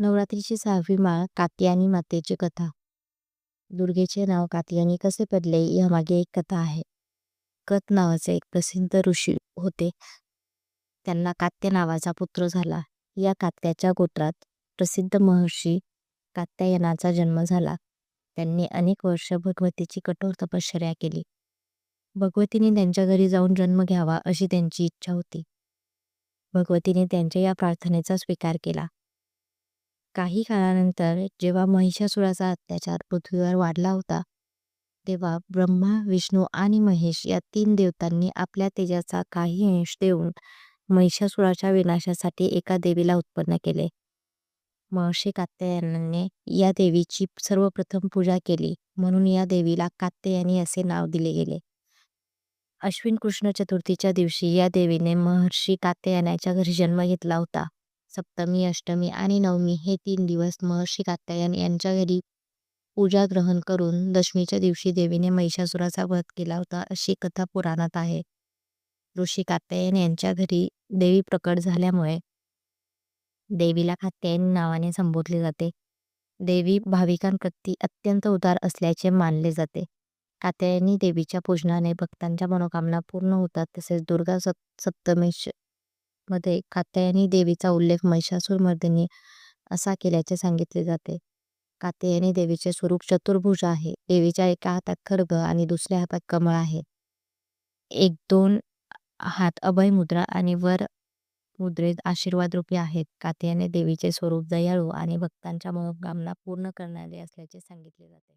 नवरात्रीची सहावी माळ कात्यायनी मातेची कथा दुर्गेचे नाव कात्यायनी कसे पडले यामागे एक कथा आहे. कत नावाचे एक प्रसिद्ध ऋषी होते. त्यांना कात्य नावाचा पुत्र झाला. या कात्याच्या गोत्रात प्रसिद्ध महर्षी कात्यायनाचा जन्म झाला. त्यांनी अनेक वर्ष भगवतीची कठोर तपश्चर्या केली. भगवतीने त्यांच्या घरी जाऊन जन्म घ्यावा अशी त्यांची इच्छा होती. भगवतीने त्यांच्या या प्रार्थनेचा स्वीकार केला. काही काळानंतर जेव्हा महिषासुराचा अत्याचार पृथ्वीवर वाढला होता तेव्हा ब्रह्मा विष्णू आणि महेश या तीन देवतांनी आपल्या तेजाचा काही अंश देऊन महिषासुराच्या विनाशासाठी एका देवीला उत्पन्न केले. महर्षी कात्यायनाने या देवीची सर्वप्रथम पूजा केली म्हणून या देवीला कात्यायनी असे नाव दिले गेले. अश्विन कृष्ण चतुर्थीच्या दिवशी या देवीने महर्षी कात्यायनाच्या घरी जन्म घेतला होता. सप्तमी, अष्टमी आणि नवमी हे तीन दिवस महर्षी कात्यायन यांच्या घरी पूजा ग्रहण करून दशमीच्या दिवशी देवीने महिषासुराचा वध केला होता अशी कथा पुराणात आहे. ऋषी कात्यायन यांच्या घरी देवी प्रकट झाल्यामुळे देवीला कात्यायनी नावाने संबोधले जाते. देवी भाविकांप्रती अत्यंत उदार असल्याचे मानले जाते. कात्यायनी देवीच्या पूजनाने भक्तांच्या मनोकामना पूर्ण होतात तसेच दुर्गा सप्तमीश मध्ये कात्यायनी देवीचा उल्लेख महिषासुरमर्दिनी असा केल्याचे सांगितले जाते. कात्यायनी देवीचे स्वरूप चतुर्भुज आहे. देवीच्या एका हातात खड्ग आणि दुसऱ्या हातात कमळ आहे. एक दोन हात अभय मुद्रा आणि वर मुद्रेत आशीर्वाद रूपी आहेत. कात्यायनी देवीचे स्वरूप दयाळू आणि भक्तांच्या मनोकामना पूर्ण करणारे असल्याचे सांगितले जाते.